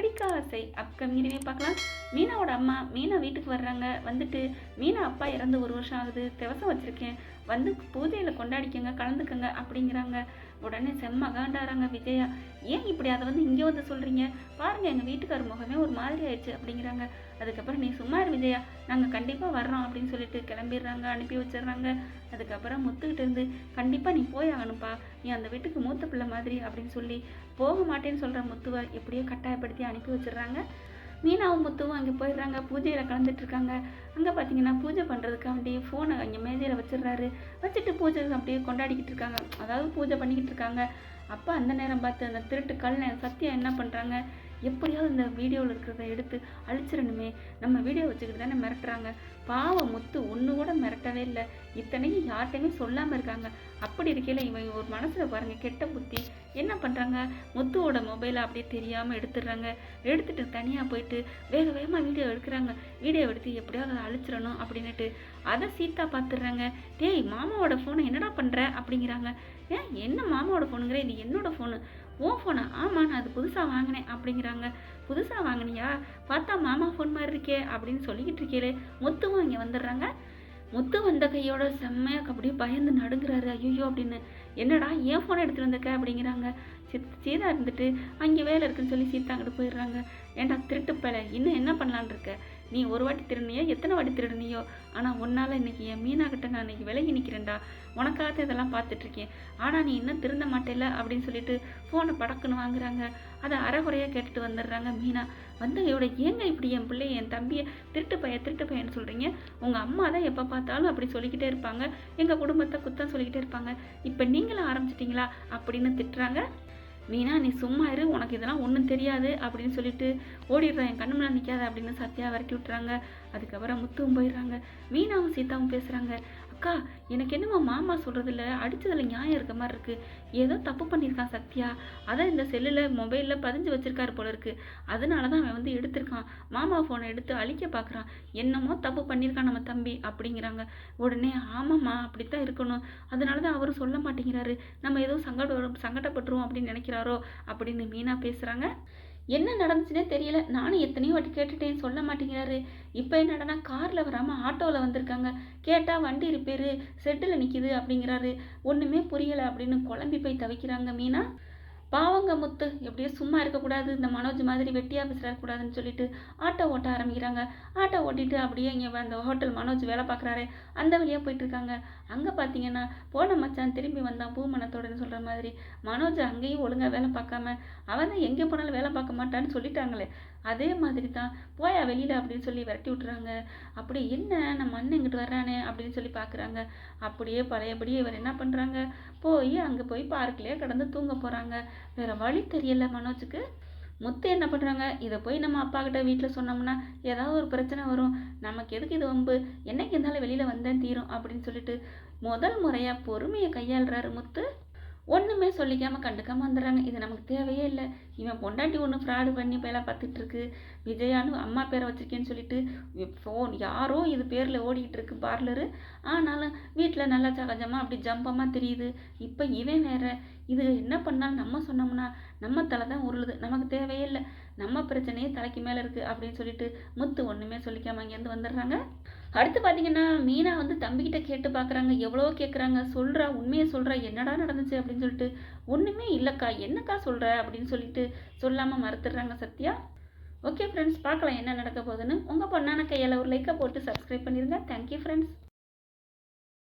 ಮಾತಾಡಿ மலரடிக்க ஆசை upcoming review பார்க்கலாம். மீனாவோட அம்மா மீனா வீட்டுக்கு வர்றாங்க. வந்துட்டு மீனா அப்பா இறந்து ஒரு வருஷம் ஆகுது. திவசம் வச்சுருக்கேன். வந்து பூஜையில் கொண்டாடிக்கங்க கலந்துக்கங்க அப்படிங்கிறாங்க. உடனே செம்ம காண்டாராங்க விஜயா. ஏன் இப்படி அதை வந்து இங்கே வந்து சொல்கிறீங்க பாருங்கள் எங்கள் வீட்டுக்கார முகமே ஒரு மாதிரி ஆயிடுச்சு அப்படிங்கிறாங்க. அதுக்கப்புறம் நீ சும்மா இரு விஜயா. நாங்கள் கண்டிப்பாக வர்றோம் அப்படின்னு சொல்லிட்டு கிளம்பிடுறாங்க அனுப்பி வச்சிடுறாங்க. அதுக்கப்புறம் முத்துக்கிட்டு இருந்து கண்டிப்பாக நீ போய் ஆகணும்ப்பா. நீ அந்த வீட்டுக்கு மூத்த பிள்ளை மாதிரி அப்படின்னு சொல்லி போக மாட்டேன்னு சொல்கிற முத்துவை எப்படியோ கட்டாயப்படுத்தி அனுப்பி வச்சிடுறாங்க. மீனாவும் முத்துவும் அங்கே போயிடுறாங்க. பூஜையில் கலந்துட்டுருக்காங்க அங்கே பார்த்தீங்கன்னா பூஜை பண்ணுறதுக்கு அப்படியே ஃபோனை அங்கே மேஜையில் வச்சிடுறாரு. வச்சுட்டு பூஜை அப்படியே கொண்டாடிக்கிட்டு இருக்காங்க. அதாவது பூஜை பண்ணிக்கிட்டு இருக்காங்க. அப்போ அந்த நேரம் பார்த்து அந்த திருட்டு கல் சத்யா என்ன பண்ணுறாங்க எப்படியாவது இந்த வீடியோவில் இருக்கிறத எடுத்து அழிச்சிடணுமே. நம்ம வீடியோ வச்சுக்கிட்டு தானே மிரட்டுறாங்க. பாவம் முத்து ஒன்று கூட மிரட்டவே இல்லை. இத்தனையும் யார்கிட்டையுமே சொல்லாமல் இருக்காங்க. அப்படி இருக்கையில் இவன் ஒரு மனசில் பாருங்கள் கெட்ட புத்தி. என்ன பண்ணுறாங்க முத்துவோட மொபைலை அப்படியே தெரியாமல் எடுத்துடுறாங்க. எடுத்துட்டு தனியாக போயிட்டு வேக வேகமாக வீடியோ எடுக்கிறாங்க. வீடியோ எடுத்து எப்படியாவது அதை அழிச்சிடணும் அப்படின்னுட்டு அதை சீத்தா பார்த்துடுறாங்க டேய் மாமாவோட ஃபோனை என்னடா பண்ணுற அப்படிங்கிறாங்க. ஏன்? என்ன மாமாவோட ஃபோனுங்கிற இது என்னோட ஃபோனு ஓ ஃபோனா ஆமாம் நான் அது புதுசாக வாங்கினேன் அப்படிங்கிறாங்க. புதுசாக வாங்கினியா? பார்த்தா மாமா ஃபோன் மாதிரி இருக்கே அப்படின்னு சொல்லிக்கிட்டு இருக்கேளே. மொத்தமும் இங்கே வந்துடுறாங்க. முத்து வந்த கையோட செம்மையாக அப்படியே பயந்து நடுங்குறாரு. ஐயோ அப்படின்னு. என்னடா ஏன் ஃபோனை எடுத்துகிட்டு வந்திருக்க? அப்படிங்கிறாங்க. சித் சீதா இருந்துட்டு அங்கே வேலை இருக்குன்னு சொல்லி சீதா அங்கிட்டு போயிடுறாங்க. ஏன்டா திருட்டு இன்னும் என்ன பண்ணலான் இருக்க? நீ ஒரு வாட்டி திருடுனியோ எத்தனை வாட்டி திருடுனியோ? ஆனால் உன்னால் இன்னைக்கு என் மீனாகிட்ட நான் இன்னைக்கு விலகி நிற்கிறேன்டா உனக்காக இதெல்லாம் பார்த்துட்ருக்கேன். ஆனால் நீ இன்னும் திருந்த மாட்டேல அப்படின்னு சொல்லிட்டு ஃபோனை படக்குன்னு வாங்குறாங்க. அதை அறகுறையாக கேட்டுட்டு வந்துடுறாங்க மீனா. வந்தவையோட ஏங்க இப்படி என் பிள்ளைய என் தம்பியை திருட்டு பையன் திருட்டு பையன்னு சொல்கிறீங்க உங்கள் அம்மா தான் எப்போ பார்த்தாலும் அப்படி சொல்லிக்கிட்டே இருப்பாங்க. எங்கள் குடும்பத்தை குத்தம் சொல்லிக்கிட்டே இருப்பாங்க. இப்போ நீங்களும் ஆரம்பிச்சிட்டிங்களா? அப்படின்னு திட்டுறாங்க. மீனா நீ சும்மா இரு. உனக்கு இதெல்லாம் ஒன்றும் தெரியாது. அப்படின்னு சொல்லிட்டு ஓடிடுறேன். என் கண்ணு முன்னாடி நிற்காத அப்படின்னு சத்யா விரட்டி விட்டுறாங்க. அதுக்கப்புறம் முத்துவும் போயிடுறாங்க. மீனாவும் சீதாவும் பேசுகிறாங்க அக்கா எனக்கு என்னமா மாமா சொல்கிறதுல அடித்ததில் நியாயம் இருக்க மாதிரி இருக்குது ஏதோ தப்பு பண்ணியிருக்கான் சத்யா. அதான் இந்த செல்லில் மொபைலில் பதிஞ்சு வச்சிருக்காரு போல இருக்குது அதனால தான் அவன் வந்து எடுத்திருக்கான். மாமா ஃபோனை எடுத்து அழிக்க பார்க்குறான் என்னமோ தப்பு பண்ணியிருக்கான் நம்ம தம்பி அப்படிங்கிறாங்க. உடனே ஆமாம்மா அப்படித்தான் இருக்கணும். அதனால தான் அவரும் சொல்ல மாட்டேங்கிறாரு. நம்ம ஏதோ சங்கடம் சங்கடப்பட்டுருவோம் அப்படின்னு நினைக்கிறாரோ அப்படின்னு மீனா பேசுகிறாங்க என்ன நடந்துச்சுன்னே தெரியல. நானும் எத்தனையோ வாட்டி கேட்டுட்டேன். சொல்ல மாட்டேங்கிறாரு. இப்போ என்னடனா காரில் வராமல் ஆட்டோவில் வந்திருக்காங்க. கேட்டால் வண்டி ரிப்பேரு செட்டில் நிற்கிது அப்படிங்கிறாரு. ஒன்றுமே புரியலை அப்படின்னு குழம்பி போய் தவிக்கிறாங்க. மீனா பாவங்க முத்து எப்படியோ சும்மா இருக்கக்கூடாது இந்த மனோஜ் மாதிரி வெட்டியாக பேசுறக்கூடாதுன்னு சொல்லிட்டு ஆட்டோ ஓட்ட ஆரம்பிக்கிறாங்க. ஆட்டோ ஓட்டிட்டு அப்படியே இங்கே அந்த ஹோட்டல் மனோஜ் வேலை பார்க்குறாரு. அந்த வழியாக போயிட்டுருக்காங்க அங்கே பார்த்தீங்கன்னா போன மச்சான் திரும்பி வந்தான் பூமணத்தோடன்னு சொல்கிற மாதிரி. மனோஜ் அங்கேயும் ஒழுங்காக வேலை பார்க்காம அவன் தான் எங்கே போனாலும் வேலை பார்க்க மாட்டான்னு சொல்லிட்டாங்களே. அதே மாதிரி தான் போயா வெளியில் அப்படின்னு சொல்லி விரட்டி விட்றாங்க அப்படி என்ன நம்ம அண்ணன் இங்கிட்டு வர்றானே அப்படின்னு சொல்லி பார்க்குறாங்க அப்படியே பழையபடியே இவர் என்ன பண்ணுறாங்க போய் அங்கே போய் பார்க்லேயே கடந்து தூங்க போகிறாங்க வேறு வழி தெரியல மனோஜுக்கு. முத்து என்ன பண்ணுறாங்க இதை போய் நம்ம அப்பா கிட்ட வீட்டில் சொன்னோம்னா ஏதாவது ஒரு பிரச்சனை வரும். நமக்கு எதுக்கு இது வம்பு? என்னைக்கு இருந்தாலும் வெளியில் வந்தேன் தீரும் அப்படின்னு சொல்லிட்டு முதல் முறையாக பொறுமையை கையாளுறாரு முத்து. ஒன்றுமே சொல்லிக்காமல் கண்டுக்காமல் வந்துடுறாங்க. இது நமக்கு தேவையே இல்லை. இவன் பொண்டாட்டி ஒன்று ஃப்ராடு பண்ணி வேலை பார்த்துட்ருக்கு. விஜயான்னு அம்மா பேரை வச்சுருக்கேன்னு சொல்லிட்டு ஃபோன் யாரோ இது பேரில் ஓடிக்கிட்டு இருக்கு பார்லரு ஆனாலும் வீட்டில் நல்லா சகஜமாக அப்படி ஜம்பமாக தெரியுது. இப்போ இவன் வேற. இது என்ன பண்ணாலும் நம்ம சொன்னோம்னா நம்ம தலை தான் உருளுது. நமக்கு தேவையே இல்லை. நம்ம பிரச்சனையே தலைக்கு மேலே இருக்குது அப்படின்னு சொல்லிட்டு முத்து ஒன்றுமே சொல்லிக்காம இங்கேருந்து வந்துடுறாங்க. அடுத்து பார்த்தீங்கன்னா மீனா வந்து தம்பிக்கிட்ட கேட்டு பார்க்குறாங்க எவ்வளோ கேட்குறாங்க சொல்கிறா உண்மையை சொல்கிறா என்னடா நடந்துச்சு அப்படின்னு சொல்லிட்டு ஒன்றுமே இல்லைக்கா. என்னக்கா சொல்கிற அப்படின்னு சொல்லிட்டு சொல்லாமல் மறுத்துடுறாங்க சத்யா. ஓகே ஃப்ரெண்ட்ஸ் பார்க்கலாம் என்ன நடக்க போகுதுன்னு. உங்கள் பொண்ணான கையால் ஒரு லைக்கை போட்டு சப்ஸ்கிரைப் பண்ணிடுங்க தேங்க்யூ ஃப்ரெண்ட்ஸ்